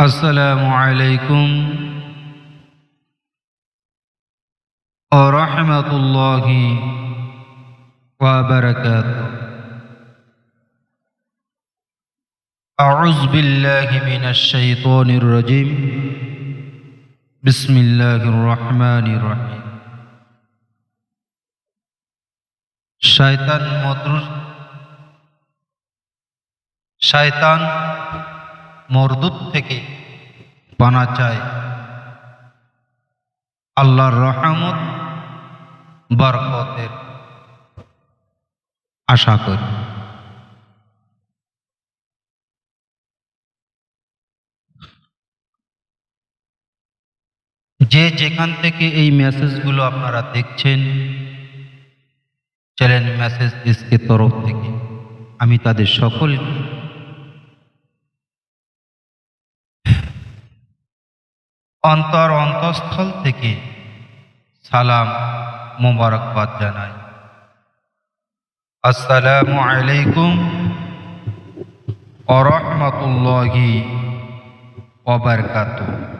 السلام عليكم ورحمة الله وبركاته. أعوذ بالله من الشيطان الرجيم. بسم الله الرحمن الرحيم. شيطان مدرس شيطان মরদুত থেকে পানা চায়। আল্লাহর রহমত, বরকতের আশা করি। যে যেখান থেকে এই মেসেজগুলো আপনারা দেখছেন, চ্যানেল মেসেজ ডিস্কের তরফ থেকে আমি তাদের সকল অন্তর অন্তঃস্থল থেকে সালাম মোবারকবাদ জানাই। আসসালামু আলাইকুম অরহমতুল্লাহি ওবারকাতুহ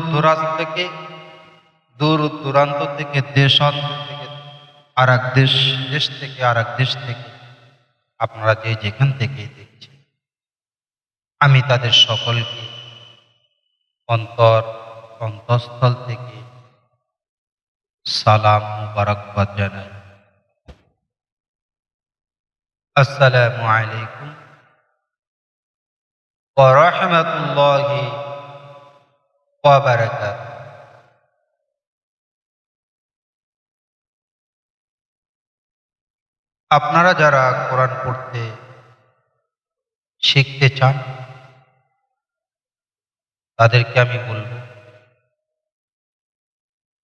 দূর দূরান্ত থেকে দূর দূরান্ত থেকে দেশান্ত থেকে আর এক দেশ দেশ থেকে আর এক দেশ থেকে আপনারা যে যেখান থেকে দেখছেন, আমি তাদের সকলকে অন্তর, অন্তঃস্থল থেকে সালাম মুবারকবাদ জানাই। আসসালামু আলাইকুম ওয়া রাহমাতুল্লাহি ওয়াবারাকাত। আপনারা যারা কোরআন পড়তে শিখতে চান, তাদেরকে আমি বলব,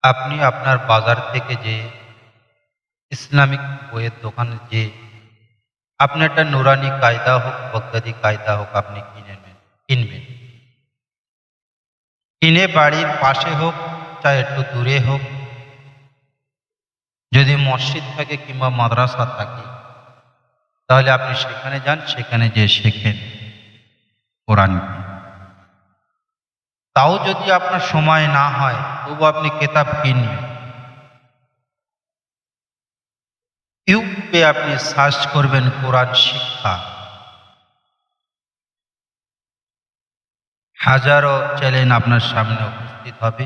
আপনি আপনার বাজার থেকে যে ইসলামিক বইয়ের দোকানে, যে আপনি একটা নুরানি কায়দা হোক, বগদাদি কায়দা হোক, আপনি কিনে নেন, কিনবেন। কিনে বাড়ির পাশে হোক চাই একটু দূরে হোক। যদি মসজিদ থাকে কিংবা মাদ্রাসা থাকে, তাহলে আপনি সেখানে যান, সেখানে যে শেখেন কোরআন। তাও যদি আপনার সময় না হয়, তবু আপনি কেতাব কিনবেন ইউটিউবে আপনি সার্চ করবেন কোরআন শিক্ষা। হাজারো চ্যালেঞ্জ আপনার সামনে উপস্থিত হবে।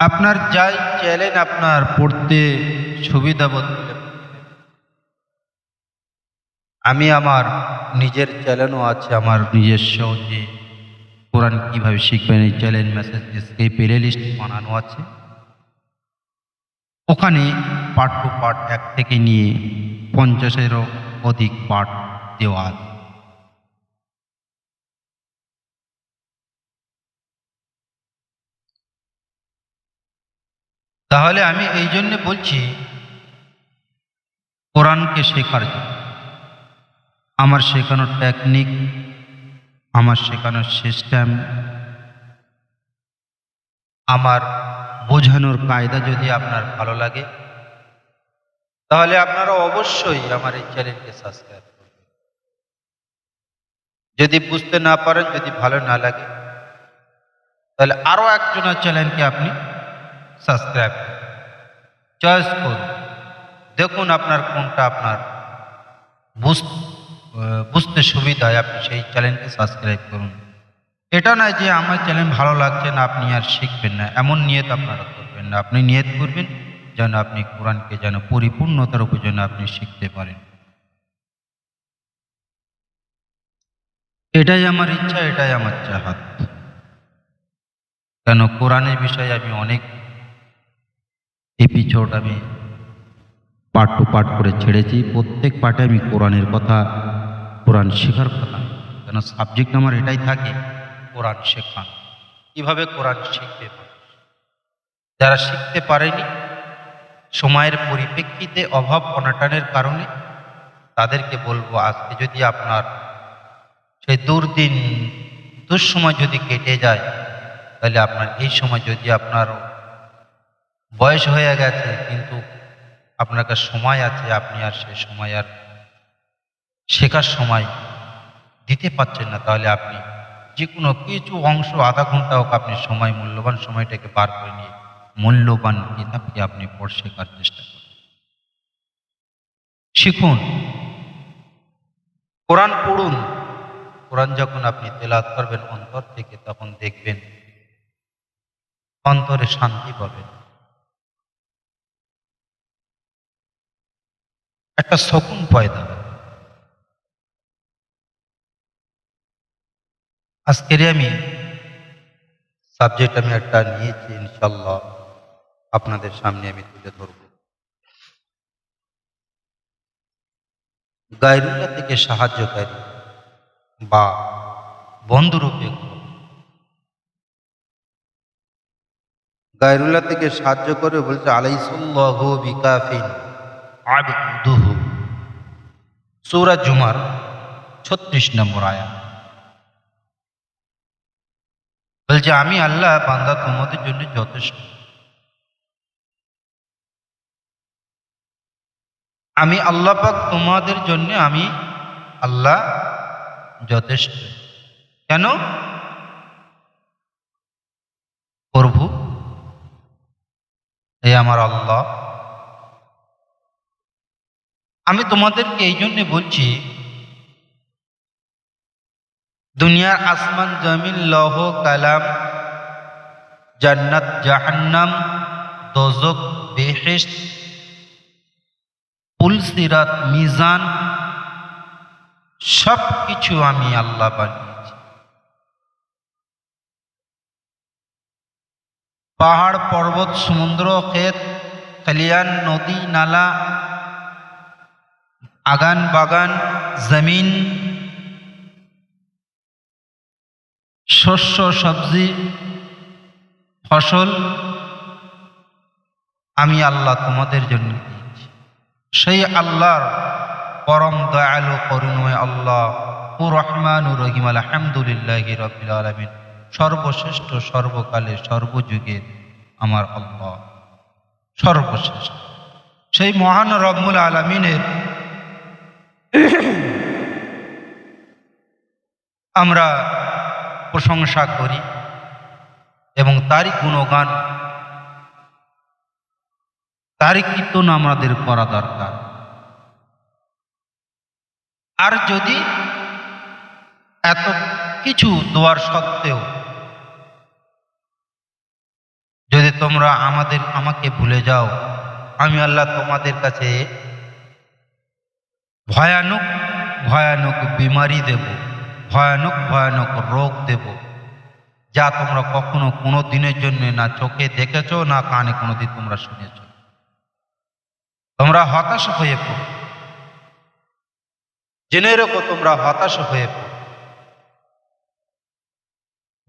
আপনার যাই চ্যালেঞ্জ আপনার পড়তে সুবিধা বোধ আমি আমার নিজের চ্যানেলও আছে, আমার নিজস্ব যে কোরআন কীভাবে শিখবেন, এই চ্যালেঞ্জ মেসেজ এই প্লে লিস্ট বানানো আছে। ওখানে পার্ট টু পার্ট এক থেকে নিয়ে পঞ্চাশেরও অধিক পার্ট দেওয়া আছে। তাহলে আমি এই জন্য বলছি, কোরআনকে শেখার জন্য। আমার শেখানোর টেকনিক আমার শেখানোর সিস্টেম আমার বোঝানোর কায়দা যদি আপনার ভালো লাগে, তাহলে আপনারা অবশ্যই আমার এই চ্যানেলকে সাবস্ক্রাইব করবেন। যদি বুঝতে না পারেন, যদি ভালো না লাগে, তাহলে আরও একজনের চ্যানেলকে আপনি সাবস্ক্রাইব চয়েস করুন। দেখুন আপনার কোনটা আপনার বুঝতে সুবিধা হয় আপনি সেই চ্যানেলকে সাবস্ক্রাইব করুন। এটা নয় যে আমার চ্যানেল ভালো লাগছে না, আপনি আর শিখবেন না। এমন নিয়ত আপনারা করবেন না। আপনি নিয়ত করবেন যেন আপনি কোরআনকে যেন পরিপূর্ণতার উপর যেন আপনি শিখতে পারেন। এটাই আমার ইচ্ছা, এটাই আমার চাহাত। কেন কোরআনের বিষয়ে আমি অনেক এপিসোড আমি পাঠ টু পাঠ করে ছেড়েছি। প্রত্যেক পাঠে আমি কোরআনের কথা, কোরআন শেখার কথা। কেন সাবজেক্ট আমার এটাই থাকে, কোরআন শেখা। কীভাবে কোরআন শিখতে মানুষ? যারা শিখতে পারেনি, সময়ের পরিপ্রেক্ষিতে অভাব অনাটনের কারণে তাদেরকে বলব, আজকে যদি আপনার সেই দুর্দিন, দুঃসময় যদি কেটে যায়, তাহলে আপনার এই সময় যদি আপনার বয়স হয়ে গেছে, কিন্তু আপনার কাছে সময় আছে, আপনি আর সেই সময় আর শেখার সময় দিতে পারছেন না। তাহলে আপনি যে কোনো কিছু অংশ, আধা ঘণ্টা হোক আপনি সময়, মূল্যবান সময়টাকে বার করে নিয়ে মূল্যবান কিতাবকে আপনি পড়, শেখার চেষ্টা করুন। শিখুন। কোরআন পড়ুন। কোরআন যখন আপনি তেলাত করবেন, অন্তর থেকে তখন দেখবেন অন্তরে শান্তি পাবেন। একটা শকুন পয়দা। আজকের আমি সাবজেক্ট আমি একটা নিয়েছি, ইনশাল্লাহ আপনাদের সামনে আমি তুলে ধরব। গায়রুল্লাহ থেকে সাহায্যকারী বা বন্ধুরূপে গায়রুল্লাহ থেকে সাহায্য করে বলছে, আলাইসুল্লাহ বিকাফিন আবদুহু। সূরা জুমার ছত্রিশ নম্বর আয়া বলছে, আমি আল্লাহ বান্দা তোমাদের জন্য যথেষ্ট। আমি আল্লাহ পাক তোমাদের জন্য আমি আল্লাহ যথেষ্ট। কেন? প্রভু, এই আমার আল্লাহ। আমি তোমাদেরকে এই জন্যে বলছি, দুনিয়ার আসমান, জমিন, লহ, কালাম, জান্নাত, জাহান্নাম, দোজক বেহেস্ট পুলসিরাত, মিজান সব কিছু আমি আল্লাহ বানিয়েছি। পাহাড়, পর্বত, সমুদ্র, ক্ষেত খালিয়ান নদী, নালা আগান বাগান, জমিন, শস্য, সবজি, ফসল আমি আল্লাহ তোমাদের জন্য দিয়েছি। সেই আল্লাহর পরম দয়ালু, করুণময় আল্লাহ ও রহমান ও রহিম, আলহামদুলিল্লাহ রবিল আলমিন, সর্বশ্রেষ্ঠ, সর্বকালে সর্বযুগের আমার আল্লাহ। সর্বশ্রেষ্ঠ। সেই মহান রব্বুল আলমিনের আমরা প্রশংসা করি এবং তারই গুণগান, তারই কীর্তন আমাদের করা দরকার। আর যদি এত কিছু দোয়ার সত্ত্বেও যদি তোমরা আমাদের, আমাকে ভুলে যাও, আমি আল্লাহ তোমাদের কাছে ভয়ানক ভয়ানক বিমারি দেব। ভয়ানক ভয়ানক রোগ দেব, যা তোমরা কখনো কোনো দিনের জন্য না চোখে দেখেছ, না কানে কোনো দিন তোমরা শুনেছ। তোমরা হতাশ হয়ে পড়ো। জেনে রেখো তোমরা হতাশ হয়ে পড়ো।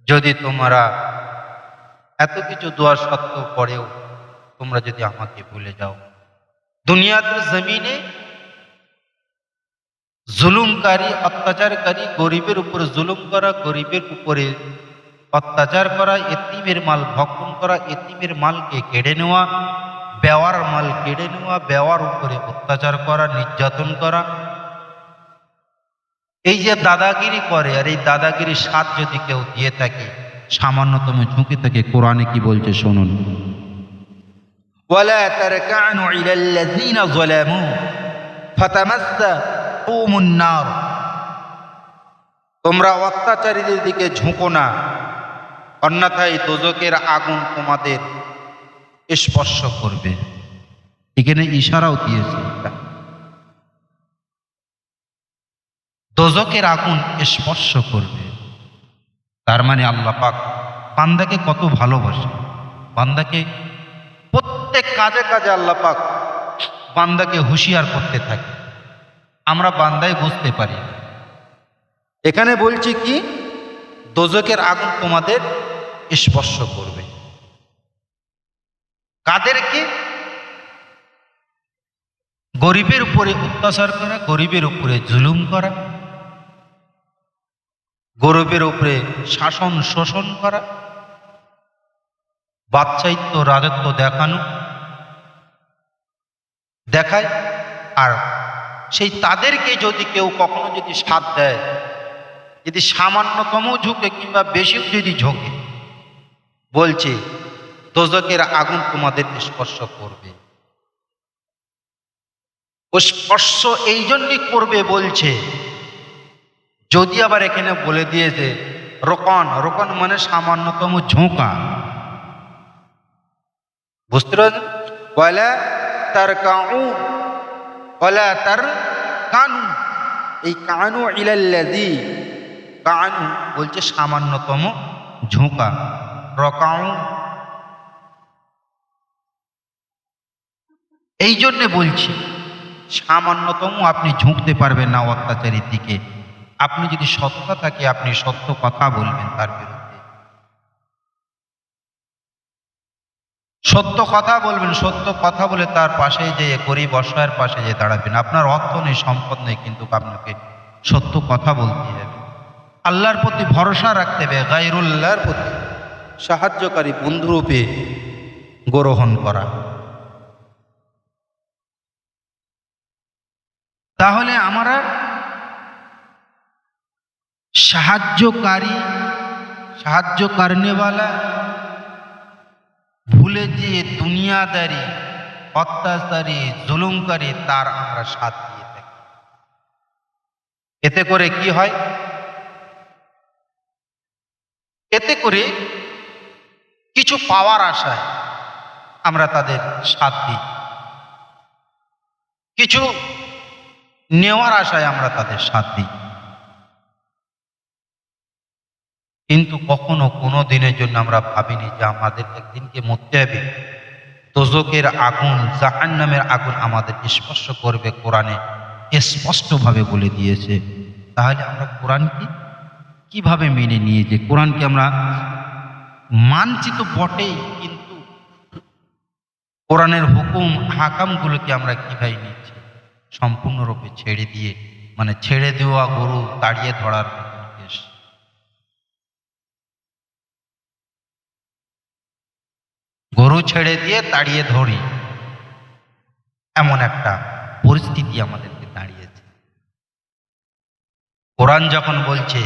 যদি তোমরা এত কিছু দোয়া সত্ত্বেও পরেও তোমরা যদি আমাকে ভুলে যাও দুনিয়াতে জমিনে জুলুমকারী, অত্যাচারকারী, গরিবের উপর জুলুম করা, গরিবের উপরে অত্যাচার করা, এতিমের মাল ভক্ষণ করা, এতিমের মালকে কেড়ে নেওয়া, বেওয়ার মাল কেড়ে নেওয়া, বেওয়ার উপরে অত্যাচার করা, নির্যাতন করা। এই যে দাদাগিরি করে, আর এই দাদাগিরির স্বাদ যদি কেউ দিয়ে থাকে, সামান্যতম ঝুঁকি থাকে, কোরআনে কি বলছে শুনুন। ওয়ালা তারকানু ইলাল্লাযিনা যালামু, ফাতামাসসা তাকুমুন্নার তোমরা অত্যাচারীদের দিকে ঝুঁকো না। অন্যথায় দোজকের আগুন তোমাদের স্পর্শ করবে। এখানে ইশারাও দিয়েছে। দোজকের আগুন স্পর্শ করবে। তার মানে আল্লাহ পাক বান্দাকে কত ভালোবাসে। বান্দাকে প্রত্যেক কাজে কাজে আল্লাহ পাক বান্দাকে হুঁশিয়ার করতে থাকে। আমরা বান্দায় বুঝতে পারি। এখানে বলছি কি? দোজকের আগুন তোমাদের স্পর্শ করবে। কাদেরকে? গরিবের উপরে অত্যাচার করা, গরিবের উপরে জুলুম করা, গরিবের উপরে শাসন শোষণ করা, বাচ্চাইত্ব, রাজত্ব দেখানো, দেখায় আর সেই তাদেরকে যদি কেউ কখনো যদি সাথ দেয়, যদি সামান্যতম ঝুঁকে কিংবা বেশি যদি ঝোঁকে, বলছে দোজকের আগুন তোমাদের স্পর্শ করবে। ও স্পর্শ এই জন্যই করবে বলছে, যদি আবার এখানে বলে দিয়েছে রোকন রোকন মানে সামান্যতম ঝোঁকা। বুঝতে পারছেন? বলে তার কাউ বলে তার কানু। এই কানু ইলাল্লাদি কানু বলছে সামান্যতম ঝোঁকা। রকাউ। এই জন্যে বলছি, সামান্যতম আপনি ঝুঁকতে পারবেন না অত্যাচারীর দিকে। আপনি যদি সত্যতা থাকে, আপনি সত্য কথা বলবেন তার বিরুদ্ধে। সত্য কথা বলবেন, সত্য কথা বলে তার পাশে যে গরিব অসহায়ের পাশে যে দাঁড়াবেন। আপনার অর্থ নেই, সম্পদ নেই, কিন্তু আপনাকে সত্য কথা বলতে হবে। আল্লাহর প্রতি ভরসা রাখতে হবে গাইরুল্লাহর প্রতি। সাহায্যকারী বন্ধুরূপে গ্রহণ করা। তাহলে আমরা সাহায্যকারী সাহায্য কারণেওয়ালা ভুলে যে দুনিয়াদারি, অত্যাচারী, জুলুমকারী তার আমরা সাথ দিয়ে থাকি। এতে করে কি হয়? এতে করে কিছু পাওয়ার আশায় আমরা তাদের সাথ দিই। কিছু নেওয়ার আশায় আমরা তাদের সাথ দিই। কিন্তু কখনো কোনো দিনের জন্য আমরা ভাবিনি যে আমাদের একদিনকে মরতে হবে। তোজকের আগুন জাহান নামের আগুন আমাদের স্পর্শ করবে কোরআনে। স্পষ্টভাবে বলে দিয়েছে। তাহলে আমরা কোরআনকে কীভাবে মেনে নিয়ে যে কোরআনকে আমরা মানছি তো বটেই, কিন্তু কোরআনের হুকুম, হাকামগুলোকে আমরা কীভাবে নিচ্ছি? সম্পূর্ণরূপে ছেড়ে দিয়ে মানে ছেড়ে দেওয়া গরু তাড়িয়ে ধরার মতন কেস গরু ছেড়ে দিয়ে তাড়িয়ে ধরি। এমন একটা পরিস্থিতি আমাদেরকে দাঁড়িয়েছে। কোরআন যখন বলছে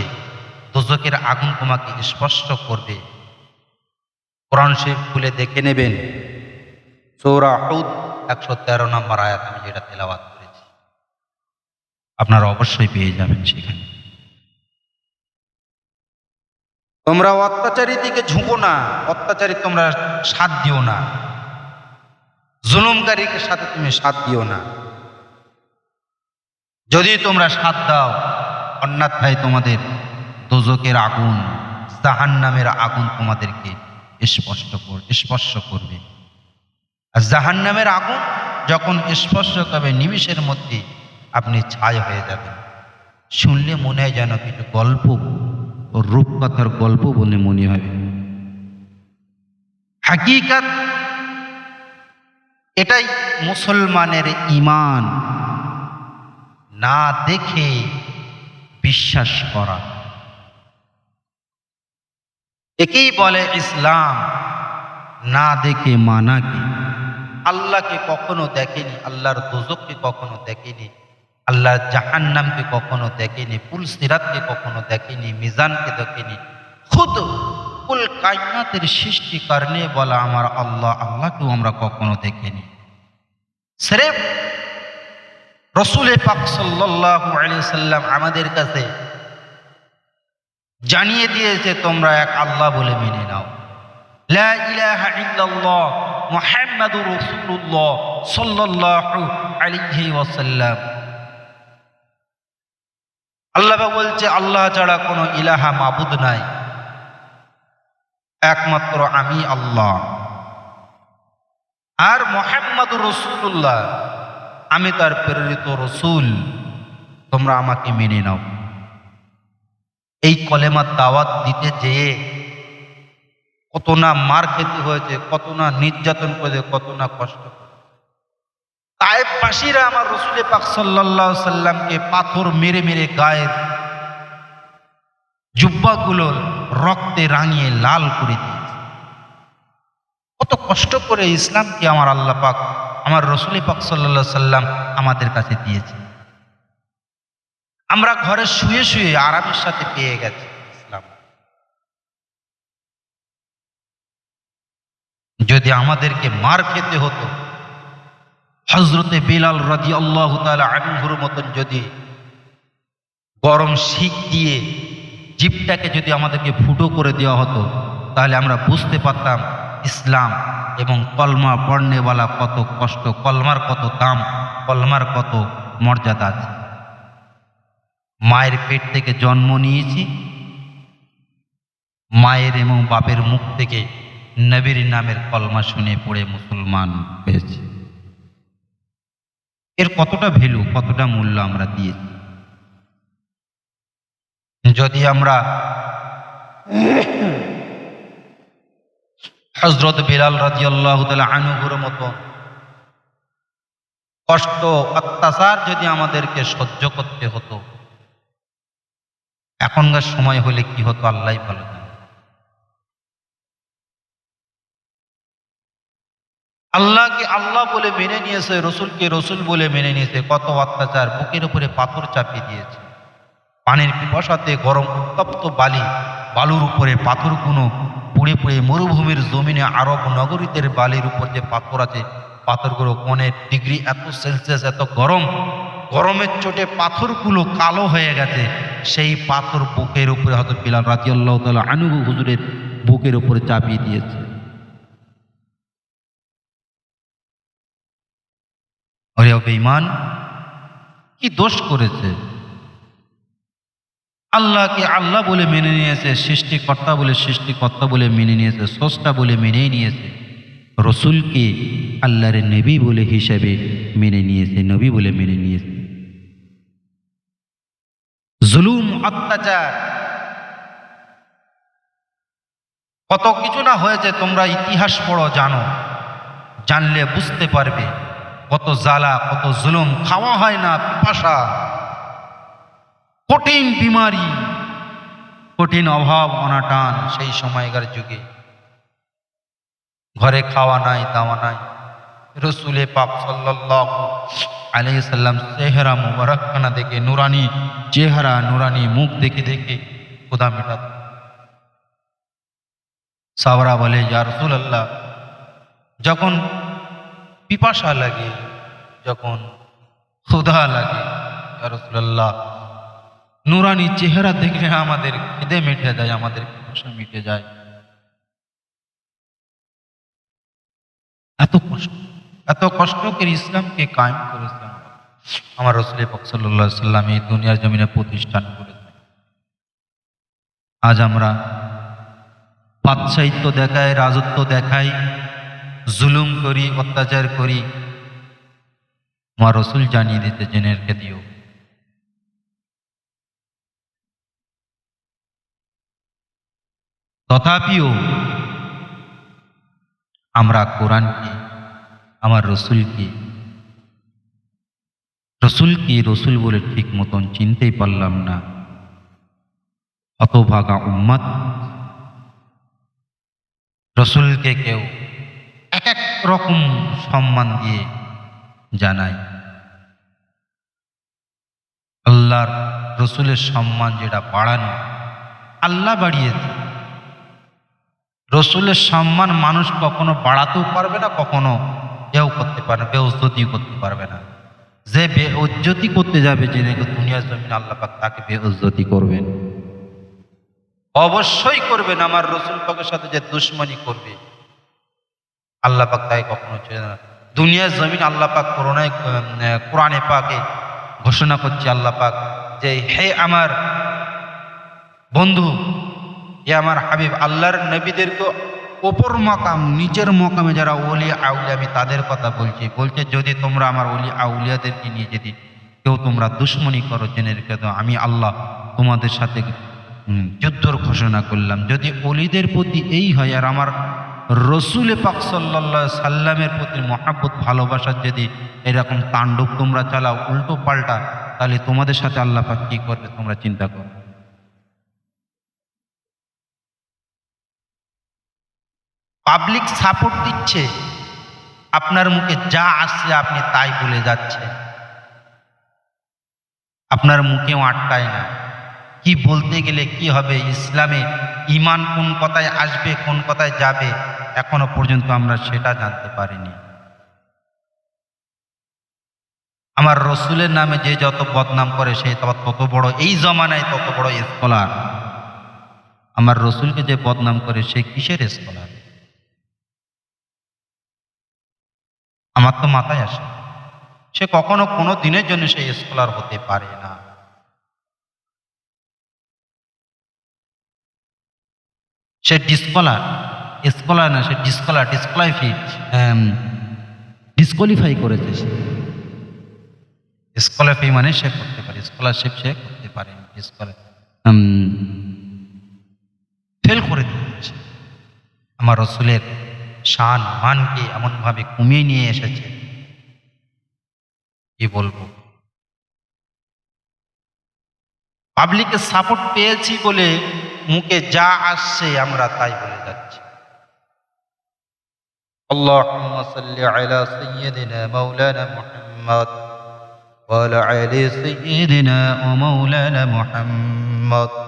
দোজকের আগুন তোমাকে স্পষ্ট করবে, কোরআন শরীফ খুলে দেখে নেবেন। সৌরা হুদ একশো তেরো নম্বর আয়াত আমি যেটা তেলাওয়াত করেছি। আপনারা অবশ্যই পেয়ে যাবেন সেখানে। তোমরা অত্যাচারী দিকে ঝুঁকো না, অত্যাচারী তোমরা সাথ দিও না। জুলুমকারীকে সাথে তুমি সাথ দিও না। যদি তোমরা সাথ দাও অন্যথায় তোমাদের দোজকের আগুন জাহান নামের আগুন তোমাদেরকে স্পষ্ট স্পর্শ করবে। আর জাহান নামের আগুন যখন স্পর্শ করবে, নিমিষের মধ্যে আপনি ছাই হয়ে যাবেন। শুনলে মনে হয় যেন কিছু গল্প রূপকথার গল্প বলে মনে হয়। হাকিকাত এটাই মুসলমানের ইমান না দেখে বিশ্বাস করা। একেই বলে ইসলাম, না দেখে মানা কি? আল্লাহকে কখনো দেখেনি, আল্লাহর দোজককে কখনো দেখেনি। আল্লাহর জাহান্নামকে কখনো দেখেনি পুল সিরাতকে কখনো দেখেনি, মিজানকে দেখেনি। খুদ কুল কায়নাতের সৃষ্টি কারণে বলা আমার আল্লাহ, আল্লাহকেও আমরা কখনো দেখিনি। সেরেফ রসুলে পাক সাল্লাল্লাহু আলাইহি সাল্লাম আমাদের কাছে জানিয়ে দিয়েছে, তোমরা এক আল্লাহ বলে মেনে নাও। মুহাম্মাদুর রাসূলুল্লাহ সাল্লাল্লাহু আলাইহি ওয়াসাল্লাম। আল্লাহ বলছে, আল্লাহ ছাড়া কোনো ইলাহা মাবুদ নাই। একমাত্র আমি আল্লাহ। আর মোহাম্মদুর রসুল্লাহ আমি তার প্রেরিত রসুল। তোমরা আমাকে মেনে নাও। এই কলেমার দাওয়াত দিতে যেয়ে কত না মার খেতে হয়েছে, কত না নির্যাতন করেছে, কত না কষ্ট তাইবাসীরা আমার রসুলে পাক সাল্লাহ সাল্লামকে পাথর মেরে মেরে গায়ের জুব্বাগুলো রক্তে রাঙিয়ে লাল করে দিয়েছে। কত কষ্ট করে ইসলামকে আমার আল্লাহ পাক, আমার রসুলি পাক সাল্লা সাল্লাম আমাদের কাছে দিয়েছে। আমরা ঘরে শুয়ে শুয়ে আরামের সাথে পেয়ে গেছি ইসলাম। যদি আমাদেরকে মার খেতে হতো হজরতে বিলাল রাজি আল্লাহ আনহুর মতন যদি গরম শিখ দিয়ে জিপটাকে যদি আমাদেরকে ফুটো করে দেওয়া হতো, তাহলে আমরা বুঝতে পারতাম ইসলাম এবং কলমা পড়নেওয়ালা কত কষ্ট, কলমার কত দাম, কলমার কত মর্যাদা আছে। মায়ের পেট থেকে জন্ম নিয়েছি। মায়ের এবং বাপের মুখ থেকে নবীর নামের কলমা শুনে পড়ে মুসলমান হয়েছে। এর কতটা ভ্যালু কতটা মূল্য আমরা দিয়েছি? যদি আমরা হজরত বিলাল রাজি আল্লাহ আনুগুর মতো কষ্ট, অত্যাচার যদি আমাদেরকে সহ্য করতে হতো, এখনকার সময় হলে কি হতো? আল্লাহ ভালো আল্লাহকে আল্লাহ বলে মেনে নিয়েছে, রসুলকে রসুল বলে মেনে নিয়েছে, কত অত্যাচার, বুকের উপরে পাথর চাপিয়ে দিয়েছে। পানির পিপাসাতে গরম উত্তপ্ত বালি, বালুর উপরে পাথরগুলো পুড়ে পুড়ে মরুভূমির জমিনে আরব নগরীদের বালির উপর যে পাথর আছে, পাথরগুলো কোনে ডিগ্রি এত সেলসিয়াস, এত গরম, গরমের চোটে পাথরগুলো কালো হয়ে গেছে। সেই পাথর বুকের উপরে হয়তো বিলাল রাজি আল্লাহ আনুগু হুজুরের বুকের উপরে চাপিয়ে দিয়েছে। আরে বেঈমান, কি দোষ করেছে? আল্লাহকে আল্লাহ বলে মেনে নিয়েছে, সৃষ্টিকর্তা বলে সৃষ্টিকর্তা বলে মেনে নিয়েছে, স্রষ্টা বলে মেনে নিয়েছে। রসুলকে আল্লাহর নবী বলে হিসাবে মেনে নিয়েছে, নবী বলে মেনে নিয়েছে। জুলুম, অত্যাচার, কত কিছু না হয়েছে, তোমরা ইতিহাস পড়ো, জানো, জানলে বুঝতে পারবে। কত জ্বালা, কত জুলুম, খাওয়া হয় না, পিপাসা। কঠিন বিমারি, কঠিন অভাব অনাটান সেই সময়কার যুগে। ঘরে খাওয়া নাই, দাওয়া নাই। রসুলে পাক সাল্লাহ আলি সাল্লাম চেহারা মুবারকখানা দেখে, নুরানি চেহারা, নুরানি মুখ দেখে দেখে ক্ষুদা মেটাত। সাবরা বলে, ইয়া রসুলাল্লাহ, যখন পিপাসা লাগে, যখন ক্ষুধা লাগে। রসুলাল্লাহ, নুরানি চেহারা দেখলে আমাদের খিদে মিটে যায়, আমাদের পিপাসা মিটে যায়। এত কষ্ট এত কষ্ট করে ইসলামকে কায়েম করেছে আমার রসুল সাল্লাম এই দুনিয়ার জমিনে প্রতিষ্ঠান করেছে আজ আমরা বাদশাহিত্য দেখাই, রাজত্ব দেখাই জুলুম করি, অত্যাচার করি, আমার রসুল জানিয়ে দিতে জেনে রেখে দিও। তথাপিও আমরা কোরআনকে, আমার রসুলকে রসুলকে রসুল বলে ঠিক মতন চিনতেই পারলাম না। হতভাগা উম্মাদ, রসুলকে কেউ এক এক রকম সম্মান দিয়ে জানায়। আল্লাহর রসুলের সম্মান যেটা বাড়ানো, আল্লাহ বাড়িয়েছে। রসুলের সম্মান মানুষ কখনো বাড়াতেও পারবে না, কখনো এও করতে পারবে বেউজ্জতি করতে পারবে না। যে বেউজ্জতি করতে যাবে জেনে দুনিয়ার জমিন আল্লাহ পাক তাকে বেউজ্জতি করবেন। অবশ্যই করবেন, আমার রসুল পাকের সাথে যে দুশ্মনী করবে। আল্লাহ পাক তাই কখনো ছেড়ে না। দুনিয়ার জমিন আল্লাহ পাক করোনায় কোরআনে পাকে ঘোষণা করছে আল্লাহ পাক যে, হে আমার বন্ধু এ আমার হাবিব, আল্লাহর নবীদেরকে ওপর মকাম, নিচের মকামে যারা ওলি আউলিয়া, আমি তাদের কথা বলছি। বলছে, যদি তোমরা আমার ওলি আউলিয়াদেরকে নিয়ে যদি কেউ তোমরা দুশ্মনী করো, জেনে রেখে দাও, আমি আল্লাহ তোমাদের সাথে যুদ্ধর ঘোষণা করলাম। যদি অলিদের প্রতি এই হয় আর আমার রসুলে পাক সাল্লা সাল্লামের প্রতি মহাব্বত, ভালোবাসার যদি এরকম তাণ্ডব তোমরা চালাও, উল্টো পাল্টা, তাহলে তোমাদের সাথে আল্লাহ পাক কী করবে তোমরা চিন্তা করো। পাবলিক সাপোর্ট দিচ্ছে, আপনার মুখে যা আসছে আপনি তাই বলে যাচ্ছে। আপনার মুখেও আটকায় না। কি বলতে গেলে কি হবে? ইসলামে ইমান কোন কথায় আসবে, কোন কথায় যাবে, এখনও পর্যন্ত আমরা সেটা জানতে পারিনি। আমার রসুলের নামে যে যত বদনাম করে, সে তত বড়, এই জমানায় তত বড় স্কলার আমার রসুলকে যে বদনাম করে, সে কিসের স্কলার আমার তো মাথায় আসে। সে কখনো কোনো দিনের জন্য সে স্কলার হতে পারে না। সে ডিসকলার স্কলার না, সে ডিসকলার ডিসকোয়ালিফাই ডিসকোয়ালিফাই করেছে সে। স্কলারফি মানে সে করতে পারে স্কলারশিপ সে করতে পারে ফেল করে দিয়েছে। আমার রসুলের শান, মানকে এমনভাবে কমিয়ে নিয়ে এসেছে। কি বলব? পাবলিকের সাপোর্ট পেয়েছি বলে মুখে যা আসছে আমরা তাই বলে যাচ্ছি اللهم صل على سيدنا مولانا محمد وعلى آل سيدنا ومولانا محمد